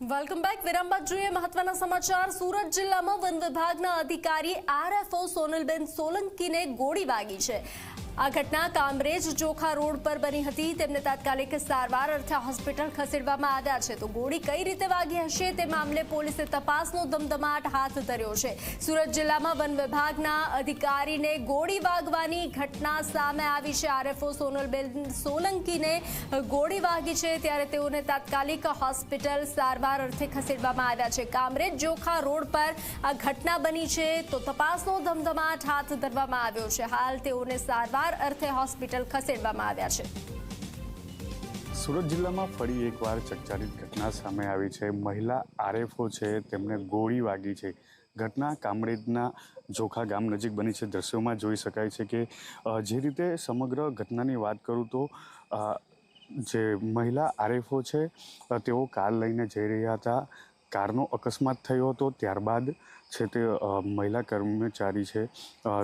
Welcome back વિરામ બાદ જોઈએ મહત્વના સમાચાર. સુરત જિલ્લામાં વન વિભાગના અધિકારી આરએફઓ સોનલબેન સોલંકીને ગોળી વાગી છે. આ ઘટના કામરેજ ચોખા રોડ પર બની હતી. તેમને તાત્કાલિક સારવાર અર્થે હોસ્પિટલ ખસેડવામાં આવ્યા છે. તો ગોળી કઈ રીતે વાગી હશે તે મામલે પોલીસે તપાસનો ધમધમાટ હાથ ધર્યો છે. સુરત જિલ્લામાં વન વિભાગના અધિકારીને ગોળી વાગવાની ઘટના સામે આવી છે. આરએફઓ સોનલબેન સોલંકીને ગોળી વાગી છે ત્યારે તેઓને તાત્કાલિક હોસ્પિટલ સારવાર અર્થે ખસેડવામાં આવ્યા છે. કામરેજ જોખા રોડ પર આ ઘટના બની છે. તો તપાસનો ધમધમાટ હાથ ધરવામાં આવ્યો છે. હાલ તેઓને સારવાર અર્થે હોસ્પિટલ ખસેડવામાં આવ્યા છે. સુરત જિલ્લામાં ફરી એકવાર ચકચારિત ઘટના સામે આવી છે. મહિલા આરએફઓ છે, તેમને ગોળી વાગી છે. ઘટના કામરેજના જોખા ગામ નજીક બની છે. દ્રશ્યોમાં જોઈ શકાય છે કે જે રીતે સમગ્ર ઘટનાની વાત કરું તો જે મહિલા આરએફઓ છે તેઓ કાર લઈને જઈ રહ્યા હતા. કારનો અકસ્માત થયો હતો. ત્યારબાદ છે તે મહિલા કર્મચારી છે.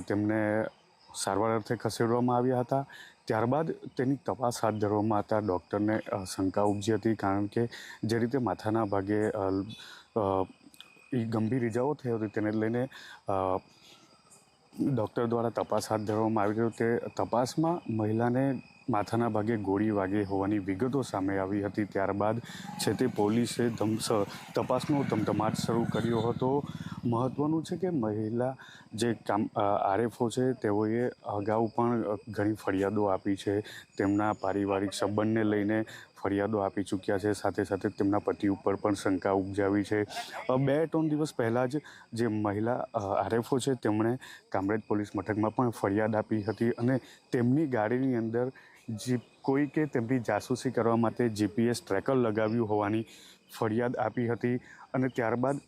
તેમને સારવાર અર્થે ખસેડવામાં આવ્યા હતા. ત્યારબાદ તેની તપાસ હાથ ધરવામાં હતા ડૉક્ટરને શંકા ઉપજી હતી કારણ કે જે રીતે માથાના ભાગે અ, ગંભીર ઇજાઓ થઈ હતી તેને લઈને ડૉક્ટર દ્વારા તપાસ હાથ ધરવામાં આવી હતી તે તપાસમાં મહિલાને માથાના ભાગે ગોળી વાગી હોવાની વિગતો સામે આવી હતી. ત્યારબાદ છે તે પોલીસે ધમસ તપાસનો ધમધમાટ શરૂ કર્યો હતો. મહત્ત્વનું છે કે મહિલા જે કામ આરએફઓ છે, તેઓએ અગાઉ પણ ઘણી ફરિયાદો આપી છે. તેમના પારિવારિક સંબંધને લઈને ફરિયાદો આપી ચૂક્યા છે. સાથે સાથે તેમના પતિ ઉપર પણ શંકા ઉપજાવી છે. બે ત્રણ દિવસ પહેલાં જ જે મહિલા આરએફઓ છે, તેમણે કામરેજ પોલીસ મથકમાં પણ ફરિયાદ આપી હતી અને તેમની ગાડીની અંદર જે કોઈ કે તેમની જાસૂસી કરવા માટે જીપીએસ ટ્રેકર લગાવ્યું હોવાની ફરિયાદ આપી હતી અને ત્યારબાદ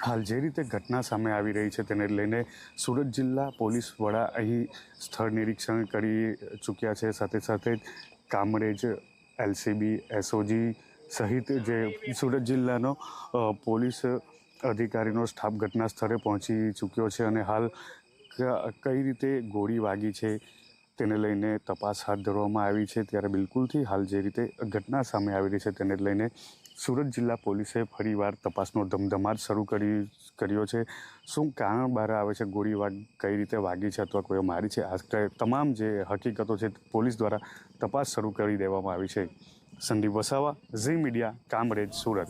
હાલ જે રીતે ઘટના સામે આવી રહી છે તેને લઈને સુરત જિલ્લા પોલીસ વડા અહીં સ્થળ નિરીક્ષણ કરી ચૂક્યા છે. સાથે સાથે કામરેજ, એલસીબી, એસઓજી સહિત જે સુરત જિલ્લાનો પોલીસ અધિકારીનો સ્ટાફ ઘટના સ્થળે પહોંચી ચૂક્યો છે અને હાલ કઈ રીતે ગોળી વાગી છે તેને લઈને તપાસ હાથ ધરવામાં આવી છે. ત્યારે બિલકુલથી હાલ જે રીતે ઘટના સામે આવી રહી છે તેને લઈને સુરત જિલ્લા પોલીસે ફરીવાર તપાસનો ધમધમાટ શરૂ કરી, કર્યો છે. શું કારણ બહાર આવે છે? ગોળી વાગ કઈ રીતે વાગી છે અથવા કોઈ મારી છે? આ તમામ જે હકીકતો છે પોલીસ દ્વારા તપાસ શરૂ કરી દેવામાં આવી છે. Sandeep Vasava, Zee media, Kamrej, Surat.